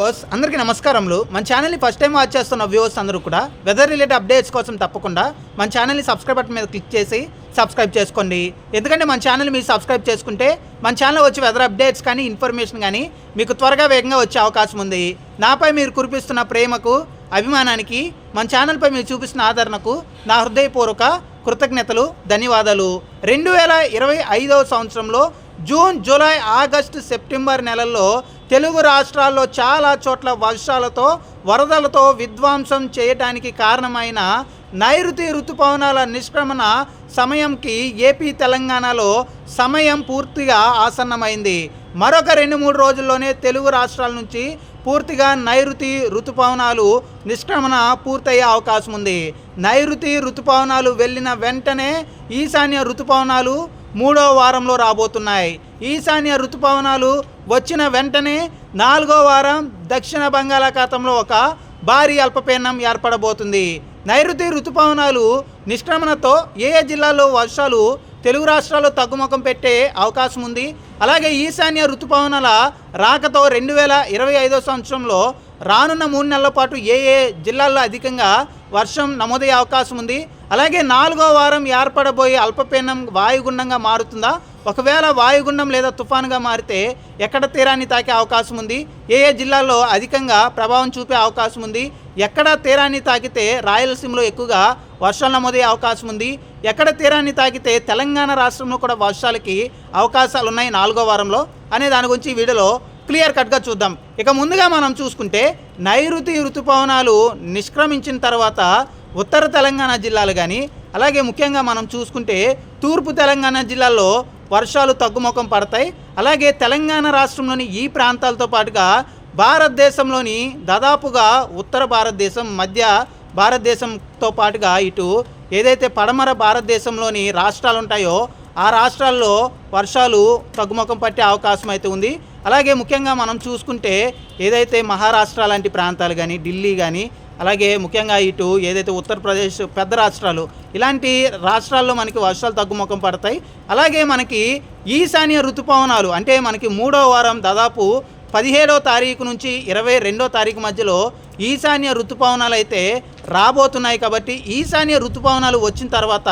Viewers అందరికీ నమస్కారములు. మన ఛానల్ని ఫస్ట్ టైం వాచ్ చేస్తున్న వ్యూవర్స్ అందరూ కూడా వెదర్ రిలేటెడ్ అప్డేట్స్ కోసం తప్పకుండా మన ఛానల్ని సబ్స్క్రైబ్ బటన్ మీద క్లిక్ చేసి సబ్స్క్రైబ్ చేసుకోండి. ఎందుకంటే మన ఛానల్ మీరు సబ్స్క్రైబ్ చేసుకుంటే మన ఛానల్ వచ్చి వెదర్ అప్డేట్స్ కానీ ఇన్ఫర్మేషన్ కానీ మీకు త్వరగా వేగంగా వచ్చే అవకాశం ఉంది. నాపై మీరు కురిపిస్తున్న ప్రేమకు అభిమానానికి మన ఛానల్పై మీరు చూపిస్తున్న ఆదరణకు నా హృదయపూర్వక కృతజ్ఞతలు ధన్యవాదాలు. రెండు వేల ఇరవై ఐదవ సంవత్సరంలో జూన్ జూలై ఆగస్టు సెప్టెంబర్ నెలల్లో తెలుగు రాష్ట్రాల్లో చాలా చోట్ల వర్షాలతో వరదలతో విధ్వంసం చేయడానికి కారణమైన నైరుతి ఋతుపవనాల నిష్క్రమణ సమయంకి ఏపీ తెలంగాణలో సమయం పూర్తిగా ఆసన్నమైంది. మరొక రెండు మూడు రోజుల్లోనే తెలుగు రాష్ట్రాల నుంచి పూర్తిగా నైరుతి ఋతుపవనాలు నిష్క్రమణ పూర్తయ్యే అవకాశం ఉంది నైరుతి ఋతుపవనాలు వెళ్ళిన వెంటనే ఈశాన్య ఋతుపవనాలు మూడో వారంలో రాబోతున్నాయి. ఈశాన్య ఋతుపవనాలు వచ్చిన వెంటనే నాలుగో వారం దక్షిణ బంగాళాఖాతంలో ఒక భారీ అల్పపీడనం ఏర్పడబోతుంది. నైరుతి ఋతుపవనాలు నిష్క్రమణతో ఏ ఏ జిల్లాల్లో వర్షాలు తెలుగు రాష్ట్రాల్లో తగ్గుముఖం పెట్టే అవకాశం ఉంది. అలాగే ఈశాన్య ఋతుపవనాల రాకతో రెండు వేల ఇరవై ఐదో సంవత్సరంలో రానున్న మూడు నెలల పాటు ఏ ఏ జిల్లాల్లో అధికంగా వర్షం నమోదయ్యే అవకాశం ఉంది. అలాగే నాలుగో వారం ఏర్పడబోయే అల్పపీడనం వాయుగుండంగా మారుతుందా? ఒకవేళ వాయుగుండం లేదా తుఫానుగా మారితే ఎక్కడ తీరాన్ని తాకే అవకాశం ఉంది? ఏ ఏ జిల్లాల్లో అధికంగా ప్రభావం చూపే అవకాశం ఉంది? ఎక్కడ తీరాన్ని తాకితే రాయలసీమలో ఎక్కువగా వర్షాలు నమోదయ్యే అవకాశం ఉంది? ఎక్కడ తీరాన్ని తాకితే తెలంగాణ రాష్ట్రంలో కూడా వర్షాలకి అవకాశాలు ఉన్నాయి నాలుగో వారంలో? అనే దాని గురించి వీడియోలో క్లియర్ కట్గా చూద్దాం. ఇక ముందుగా మనం చూసుకుంటే నైరుతి ఋతుపవనాలు నిష్క్రమించిన తర్వాత ఉత్తర తెలంగాణ జిల్లాలు కానీ అలాగే ముఖ్యంగా మనం చూసుకుంటే తూర్పు తెలంగాణ జిల్లాల్లో వర్షాలు తగ్గుముఖం పడతాయి. అలాగే తెలంగాణ రాష్ట్రంలోని ఈ ప్రాంతాలతో పాటుగా భారతదేశంలోని దాదాపుగా ఉత్తర భారతదేశం మధ్య భారతదేశంతో పాటుగా ఇటు ఏదైతే పడమర భారతదేశంలోని రాష్ట్రాలు ఉంటాయో ఆ రాష్ట్రాల్లో వర్షాలు తగ్గుముఖం పట్టే అవకాశం అయితే ఉంది. అలాగే ముఖ్యంగా మనం చూసుకుంటే ఏదైతే మహారాష్ట్ర లాంటి ప్రాంతాలు కానీ ఢిల్లీ కానీ అలాగే ముఖ్యంగా ఇటు ఏదైతే ఉత్తరప్రదేశ్ పెద్ద రాష్ట్రాలు ఇలాంటి రాష్ట్రాల్లో మనకి వర్షాలు తగ్గుముఖం పడతాయి. అలాగే మనకి ఈశాన్య ఋతుపవనాలు అంటే మనకి మూడో వారం దాదాపు పదిహేడో తారీఖు నుంచి ఇరవై రెండో తారీఖు మధ్యలో ఈశాన్య ఋతుపవనాలు అయితే రాబోతున్నాయి కాబట్టి ఈశాన్య ఋతుపవనాలు వచ్చిన తర్వాత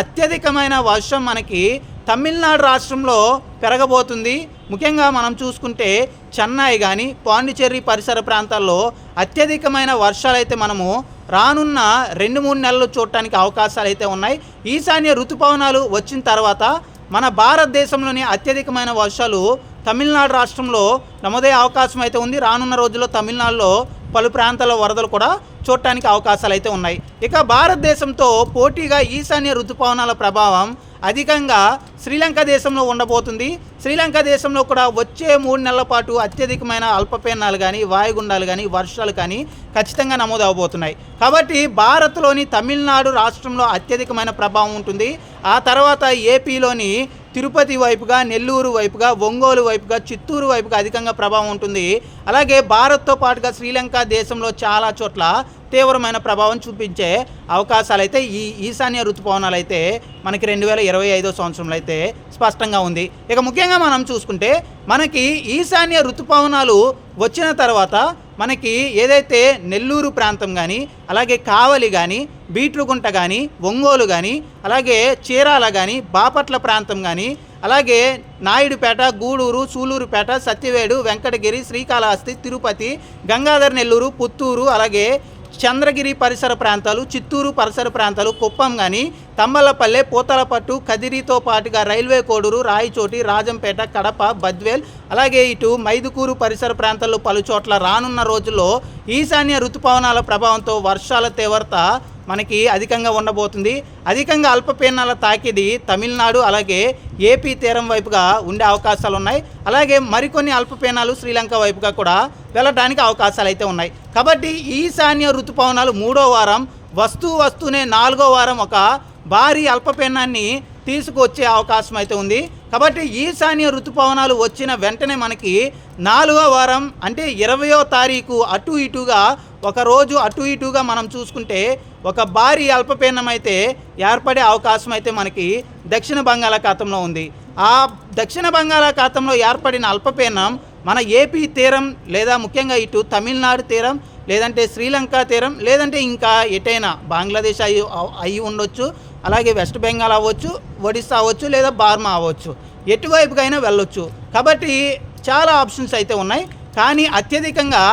అత్యధికమైన వర్షం మనకి తమిళనాడు రాష్ట్రంలో పెరగబోతుంది. ముఖ్యంగా మనం చూసుకుంటే చెన్నై కానీ పాండిచేరి పరిసర ప్రాంతాల్లో అత్యధికమైన వర్షాలు అయితే మనము రానున్న రెండు మూడు నెలలు చూడటానికి అవకాశాలు అయితే ఉన్నాయి. ఈశాన్య ఋతుపవనాలు వచ్చిన తర్వాత మన భారతదేశంలోని అత్యధికమైన వర్షాలు తమిళనాడు రాష్ట్రంలో నమోదయ్యే అవకాశం అయితే ఉంది. రానున్న రోజుల్లో తమిళనాడులో పలు ప్రాంతాల వరదలు కూడా చూడటానికి అవకాశాలు అయితే ఉన్నాయి. ఇక భారతదేశంతో పోటీగా ఈశాన్య ఋతుపవనాల ప్రభావం అధికంగా శ్రీలంక దేశంలో ఉండబోతుంది. శ్రీలంక దేశంలో కూడా వచ్చే మూడు నెలల పాటు అత్యధికమైన అల్పపీడనాలు కానీ వాయుగుండాలు కానీ వర్షాలు కానీ ఖచ్చితంగా నమోదు అవబోతున్నాయి కాబట్టి భారత్లోని తమిళనాడు రాష్ట్రంలో అత్యధికమైన ప్రభావం ఉంటుంది. ఆ తర్వాత ఏపీలోని తిరుపతి వైపుగా నెల్లూరు వైపుగా ఒంగోలు వైపుగా చిత్తూరు వైపుగా అధికంగా ప్రభావం ఉంటుంది. అలాగే భారత్తో పాటుగా శ్రీలంక దేశంలో చాలా చోట్ల తీవ్రమైన ప్రభావం చూపించే అవకాశాలు అయితే ఈ ఈశాన్య ఋతుపవనాలు అయితే మనకి రెండు వేల ఇరవై ఐదో సంవత్సరంలో అయితే స్పష్టంగా ఉంది. ఇక ముఖ్యంగా మనం చూసుకుంటే మనకి ఈశాన్య ఋతుపవనాలు వచ్చిన తర్వాత మనకి ఏదైతే నెల్లూరు ప్రాంతం కానీ అలాగే కావలి కానీ బీట్రుగుంట కానీ ఒంగోలు కానీ అలాగే చీరాల కానీ బాపట్ల ప్రాంతం కానీ అలాగే నాయుడుపేట గూడూరు సూలూరుపేట సత్యవేడు వెంకటగిరి శ్రీకాళహస్తి తిరుపతి గంగాధర్ నెల్లూరు పుత్తూరు అలాగే చంద్రగిరి పరిసర ప్రాంతాలు చిత్తూరు పరిసర ప్రాంతాలు కుప్పం కానీ తమ్మలపల్లె పూతలపట్టు కదిరితో పాటుగా రైల్వే కోడూరు రాయచోటి రాజంపేట కడప బద్వేల్ అలాగే ఇటు మైదుకూరు పరిసర ప్రాంతాల్లో పలు చోట్ల రానున్న రోజుల్లో ఈశాన్య ఋతుపవనాల ప్రభావంతో వర్షాల తీవ్రత మనకి అధికంగా ఉండబోతుంది. అధికంగా అల్పపీడనాల తాకిడి తమిళనాడు అలాగే ఏపీ తీరం వైపుగా ఉండే అవకాశాలు ఉన్నాయి. అలాగే మరికొన్ని అల్పపీనాలు శ్రీలంక వైపుగా కూడా వెళ్ళడానికి అవకాశాలు అయితే ఉన్నాయి. కాబట్టి ఈశాన్య ఋతుపవనాలు మూడో వారం వస్తూ వస్తూనే నాలుగో వారం ఒక భారీ అల్పపీడనాన్ని తీసుకువచ్చే అవకాశం అయితే ఉంది. కాబట్టి ఈశాన్య ఋతుపవనాలు వచ్చిన వెంటనే మనకి నాలుగో వారం అంటే ఇరవయో తారీఖు అటు ఇటుగా ఒకరోజు అటు ఇటుగా మనం చూసుకుంటే ఒక భారీ అల్పపీడనం అయితే ఏర్పడే అవకాశం అయితే మనకి దక్షిణ బంగాళాఖాతంలో ఉంది. ఆ దక్షిణ బంగాళాఖాతంలో ఏర్పడిన అల్పపీడనం మన ఏపీ తీరం లేదా ముఖ్యంగా ఇటు తమిళనాడు తీరం లేదంటే శ్రీలంక తీరం లేదంటే ఇంకా ఎటైనా బంగ్లాదేశ్ అయి అయి ఉండొచ్చు. అలాగే వెస్ట్ బెంగాల్ అవ్వచ్చు ఒడిస్సా అవ్వచ్చు లేదా బార్మా అవ్వచ్చు. ఎటువైపుకైనా వెళ్ళొచ్చు. కాబట్టి చాలా ఆప్షన్స్ అయితే ఉన్నాయి. కానీ అత్యధికంగా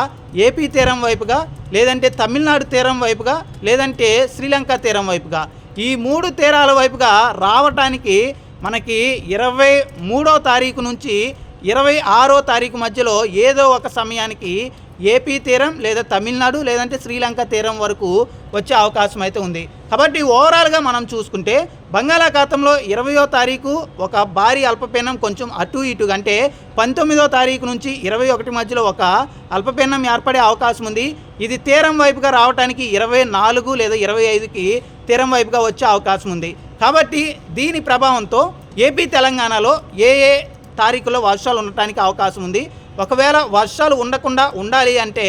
ఏపీ తీరం వైపుగా లేదంటే తమిళనాడు తీరం వైపుగా లేదంటే శ్రీలంక తీరం వైపుగా. ఈ మూడు తీరాల వైపుగా రావటానికి మనకి ఇరవై మూడో తారీఖు నుంచి ఇరవై ఆరో తారీఖు మధ్యలో ఏదో ఒక సమయానికి ఏపీ తీరం లేదా తమిళనాడు లేదంటే శ్రీలంక తీరం వరకు వచ్చే అవకాశం అయితే ఉంది. కాబట్టి ఓవరాల్గా మనం చూసుకుంటే బంగాళాఖాతంలో ఇరవయో తారీఖు ఒక భారీ అల్పపీడనం కొంచెం అటు ఇటు అంటే పంతొమ్మిదో తారీఖు నుంచి ఇరవై ఒకటి మధ్యలో ఒక అల్పపీడనం ఏర్పడే అవకాశం ఉంది. ఇది తీరం వైపుగా రావడానికి ఇరవై నాలుగు లేదా ఇరవై ఐదుకి తీరం వైపుగా వచ్చే అవకాశం ఉంది. కాబట్టి దీని ప్రభావంతో ఏపీ తెలంగాణలో ఏ ఏ తారీఖులో వర్షాలు ఉండటానికి అవకాశం ఉంది. ఒకవేళ వర్షాలు ఉండకుండా ఉండాలి అంటే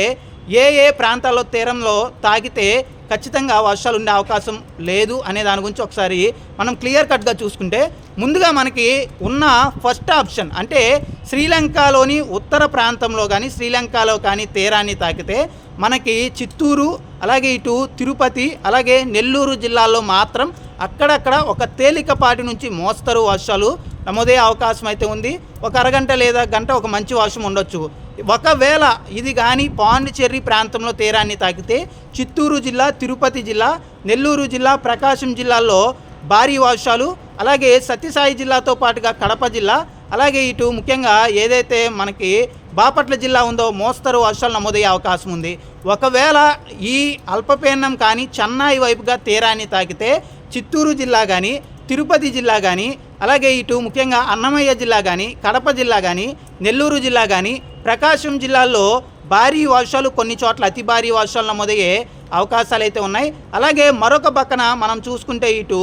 ఏ ఏ ప్రాంతాల్లో తీరంలో తాగితే ఖచ్చితంగా వర్షాలు ఉండే అవకాశం లేదు అనే దాని గురించి ఒకసారి మనం క్లియర్ కట్గా చూసుకుంటే ముందుగా మనకి ఉన్న ఫస్ట్ ఆప్షన్ అంటే శ్రీలంకలోని ఉత్తర ప్రాంతంలో కానీ శ్రీలంకలో కానీ తీరాన్ని తాకితే మనకి చిత్తూరు అలాగే ఇటు తిరుపతి అలాగే నెల్లూరు జిల్లాల్లో మాత్రం అక్కడక్కడ ఒక తేలికపాటి నుంచి మోస్తరు వర్షాలు నమోదే అవకాశం అయితే ఉంది. ఒక అరగంట లేదా గంట ఒక మంచి వర్షం ఉండొచ్చు. ఒకవేళ ఇది కానీ పాండిచ్చేరి ప్రాంతంలో తీరాన్ని తాకితే చిత్తూరు జిల్లా తిరుపతి జిల్లా నెల్లూరు జిల్లా ప్రకాశం జిల్లాల్లో భారీ వర్షాలు అలాగే సత్యసాయి జిల్లాతో పాటుగా కడప జిల్లా అలాగే ఇటు ముఖ్యంగా ఏదైతే మనకి బాపట్ల జిల్లా ఉందో మోస్తరు వర్షాలు నమోదయ్యే అవకాశం ఉంది. ఒకవేళ ఈ అల్పపీడనం కానీ చెన్నై వైపుగా తీరాన్ని తాకితే చిత్తూరు జిల్లా కానీ తిరుపతి జిల్లా కానీ అలాగే ఇటు ముఖ్యంగా అన్నమయ్య జిల్లా కానీ కడప జిల్లా కానీ నెల్లూరు జిల్లా కానీ ప్రకాశం జిల్లాల్లో భారీ వర్షాలు కొన్ని చోట్ల అతి భారీ వర్షాలు నమోదయ్యే అవకాశాలు అయితే ఉన్నాయి. అలాగే మరొక పక్కన మనం చూసుకుంటే ఇటు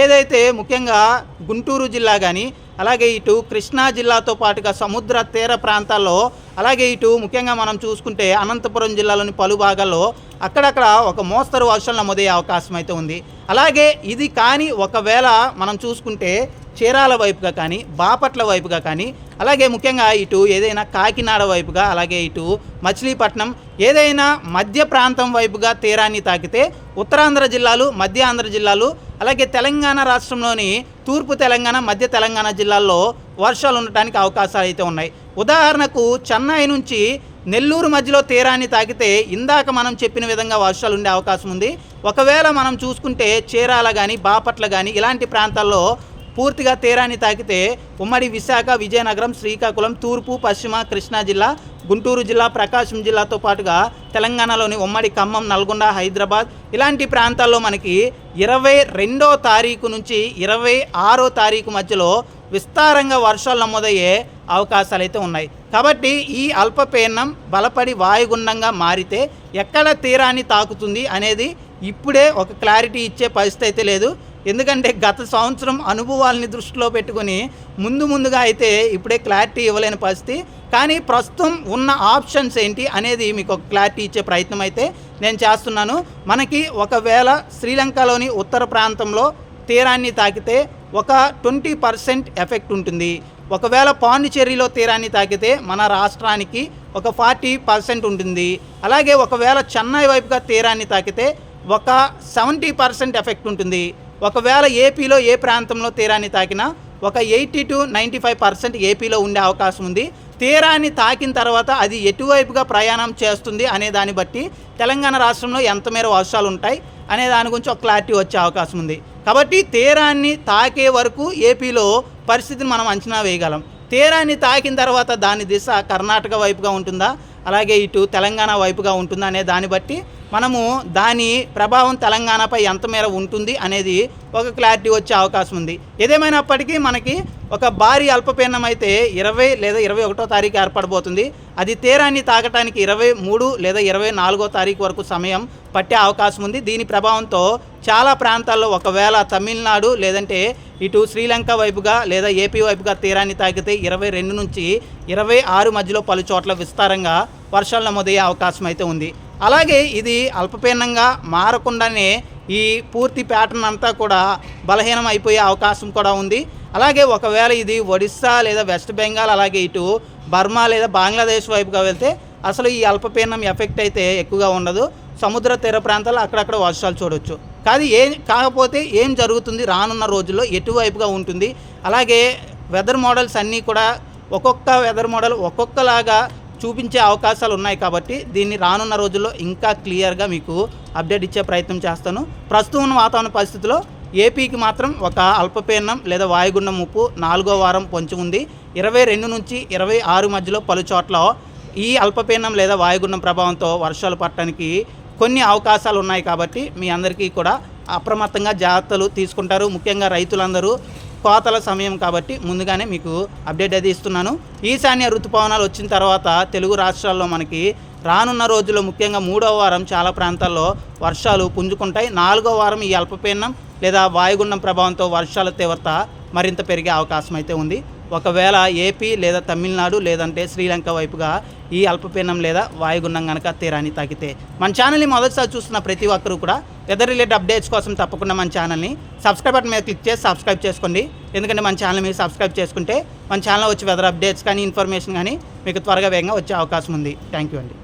ఏదైతే ముఖ్యంగా గుంటూరు జిల్లా కానీ అలాగే ఇటు కృష్ణా జిల్లాతో పాటుగా సముద్ర తీర ప్రాంతాల్లో అలాగే ఇటు ముఖ్యంగా మనం చూసుకుంటే అనంతపురం జిల్లాలోని పలు భాగాల్లో అక్కడక్కడ ఒక మోస్తరు వర్షాలు నమోదయ్యే అవకాశం అయితే ఉంది. అలాగే ఇది కానీ ఒకవేళ మనం చూసుకుంటే చీరాల వైపుగా కానీ బాపట్ల వైపుగా కానీ అలాగే ముఖ్యంగా ఇటు ఏదైనా కాకినాడ వైపుగా అలాగే ఇటు మచిలీపట్నం ఏదైనా మధ్య ప్రాంతం వైపుగా తీరాన్ని తాకితే ఉత్తరాంధ్ర జిల్లాలు మధ్య ఆంధ్ర జిల్లాలు అలాగే తెలంగాణ రాష్ట్రంలోని తూర్పు తెలంగాణ మధ్య తెలంగాణ జిల్లాల్లో వర్షాలు ఉండటానికి అవకాశాలు అయితే ఉన్నాయి. ఉదాహరణకు చెన్నై నుంచి నెల్లూరు మధ్యలో తీరాన్ని తాకితే ఇందాక మనం చెప్పిన విధంగా వర్షాలు ఉండే అవకాశం ఉంది. ఒకవేళ మనం చూసుకుంటే చీరాల కానీ బాపట్ల కానీ ఇలాంటి ప్రాంతాల్లో పూర్తిగా తీరాన్ని తాకితే ఉమ్మడి విశాఖ విజయనగరం శ్రీకాకుళం తూర్పు పశ్చిమ కృష్ణా జిల్లా గుంటూరు జిల్లా ప్రకాశం జిల్లాతో పాటుగా తెలంగాణలోని ఉమ్మడి ఖమ్మం నల్గొండ హైదరాబాద్ ఇలాంటి ప్రాంతాల్లో మనకి ఇరవై రెండో తారీఖు నుంచి ఇరవై ఆరో తారీఖు మధ్యలో విస్తారంగా వర్షాలు నమోదయ్యే అవకాశాలు అయితే ఉన్నాయి. కాబట్టి ఈ అల్పపీడనం బలపడి వాయుగుండంగా మారితే ఎక్కడ తీరాన్ని తాకుతుంది అనేది ఇప్పుడే ఒక క్లారిటీ ఇచ్చే పరిస్థితి అయితే లేదు. ఎందుకంటే గత సంవత్సరం అనుభవాల్ని దృష్టిలో పెట్టుకొని ముందు ముందుగా అయితే ఇప్పుడే క్లారిటీ ఇవ్వలేని పరిస్థితి. కానీ ప్రస్తుతం ఉన్న ఆప్షన్స్ ఏంటి అనేది మీకు ఒక క్లారిటీ ఇచ్చే ప్రయత్నం అయితే నేను చేస్తున్నాను. మనకి ఒకవేళ శ్రీలంకలోని ఉత్తర ప్రాంతంలో తీరాన్ని తాకితే ఒక ట్వంటీ పర్సెంట్ ఎఫెక్ట్ ఉంటుంది. ఒకవేళ పాండిచేరిలో తీరాన్ని తాకితే మన రాష్ట్రానికి ఒక ఫార్టీ పర్సెంట్ ఉంటుంది. అలాగే ఒకవేళ చెన్నై వైపుగా తీరాన్ని తాకితే ఒక సెవెంటీ పర్సెంట్ ఎఫెక్ట్ ఉంటుంది. ఒకవేళ ఏపీలో ఏ ప్రాంతంలో తీరాన్ని తాకినా ఒక eighty to ninety five percent ఏపీలో ఉండే అవకాశం ఉంది. తీరాన్ని తాకిన తర్వాత అది ఎటువైపుగా ప్రయాణం చేస్తుంది అనే దాన్ని బట్టి తెలంగాణ రాష్ట్రంలో ఎంత మేర వర్షాలు ఉంటాయి అనే దాని గురించి ఒక క్లారిటీ వచ్చే అవకాశం ఉంది. కాబట్టి తీరాన్ని తాకే వరకు ఏపీలో పరిస్థితిని మనం అంచనా వేయగలం. తీరాన్ని తాకిన తర్వాత దాని దిశ కర్ణాటక వైపుగా ఉంటుందా? అలాగే ఇటు తెలంగాణ వైపుగా ఉంటుందా? అనే దాన్ని బట్టి మనము దాని ప్రభావం తెలంగాణపై ఎంత మేర ఉంటుంది అనేది ఒక క్లారిటీ వచ్చే అవకాశం ఉంది. ఏదేమైనప్పటికీ మనకి ఒక భారీ అల్పపీడనం అయితే ఇరవై లేదా ఇరవై ఒకటో తారీఖు ఏర్పడబోతుంది. అది తీరాన్ని తాకటానికి ఇరవై మూడు లేదా ఇరవై నాలుగో తారీఖు వరకు సమయం పట్టే అవకాశం ఉంది. దీని ప్రభావంతో చాలా ప్రాంతాల్లో ఒకవేళ తమిళనాడు లేదంటే ఇటు శ్రీలంక వైపుగా లేదా ఏపీ వైపుగా తీరాన్ని తాకితే ఇరవై రెండు నుంచి ఇరవై ఆరు మధ్యలో పలు చోట్ల విస్తారంగా వర్షాలు నమోదయ్యే అవకాశం అయితే ఉంది. అలాగే ఇది అల్పపీడనంగా మారకుండానే ఈ పూర్తి ప్యాటర్న్ అంతా కూడా బలహీనం అయిపోయే అవకాశం కూడా ఉంది. అలాగే ఒకవేళ ఇది ఒడిస్సా లేదా వెస్ట్ బెంగాల్ అలాగే ఇటు బర్మా లేదా బంగ్లాదేశ్ వైపుగా వెళ్తే అసలు ఈ అల్పపీడనం ఎఫెక్ట్ అయితే ఎక్కువగా ఉండదు. సముద్ర తీర ప్రాంతాల్లో అక్కడక్కడ వర్షాలు చూడవచ్చు కానీ ఏం కాకపోతే ఏం జరుగుతుంది? రానున్న రోజుల్లో ఎటువైపుగా ఉంటుంది? అలాగే వెదర్ మోడల్స్ అన్నీ కూడా ఒక్కొక్క వెదర్ మోడల్ ఒక్కొక్కలాగా చూపించే అవకాశాలు ఉన్నాయి కాబట్టి దీన్ని రానున్న రోజుల్లో ఇంకా క్లియర్గా మీకు అప్డేట్ ఇచ్చే ప్రయత్నం చేస్తాను. ప్రస్తుతం ఉన్న వాతావరణ పరిస్థితిలో ఏపీకి మాత్రం ఒక అల్పపీడనం లేదా వాయుగుండం ముప్పు నాలుగో వారం పొంచి ఉంది. ఇరవై రెండు నుంచి ఇరవై ఆరు మధ్యలో పలు చోట్ల ఈ అల్పపీడనం లేదా వాయుగుండం ప్రభావంతో వర్షాలు పడటానికి కొన్ని అవకాశాలు ఉన్నాయి కాబట్టి మీ అందరికీ కూడా అప్రమత్తంగా జాగ్రత్తలు తీసుకుంటారు. ముఖ్యంగా రైతులందరూ కోతల సమయం కాబట్టి ముందుగానే మీకు అప్డేట్ అది ఇస్తున్నాను. ఈశాన్య ఋతుపవనాలు వచ్చిన తర్వాత తెలుగు రాష్ట్రాల్లో మనకి రానున్న రోజుల్లో ముఖ్యంగా మూడవ వారం చాలా ప్రాంతాల్లో వర్షాలు పుంజుకుంటాయి. నాలుగో వారం ఈ అల్పపీడనం లేదా వాయుగుండం ప్రభావంతో వర్షాల తీవ్రత మరింత పెరిగే అవకాశం అయితే ఉంది. ఒకవేళ ఏపీ లేదా తమిళనాడు లేదంటే శ్రీలంక వైపుగా ఈ అల్పపీడనం లేదా వాయుగుండం కనుక తీరాన్ని తాకితే మన ఛానల్ని మొదటిసారి చూస్తున్న ప్రతి ఒక్కరూ కూడా వెదర్ రిలేటెడ్ అప్డేట్స్ కోసం తప్పకుండా మన ఛానల్ని సబ్స్క్రైబ్ బటన్ మీద క్లిక్ చేసి సబ్స్క్రైబ్ చేసుకోండి. ఎందుకంటే మన ఛానల్ మీరు సబ్స్క్రైబ్ చేసుకుంటే మన ఛానల్ వచ్చి వెదర్ అప్డేట్స్ కానీ ఇన్ఫర్మేషన్ కానీ మీకు త్వరగా వేగంగా వచ్చే అవకాశం ఉంది. థ్యాంక్ యూ అండి.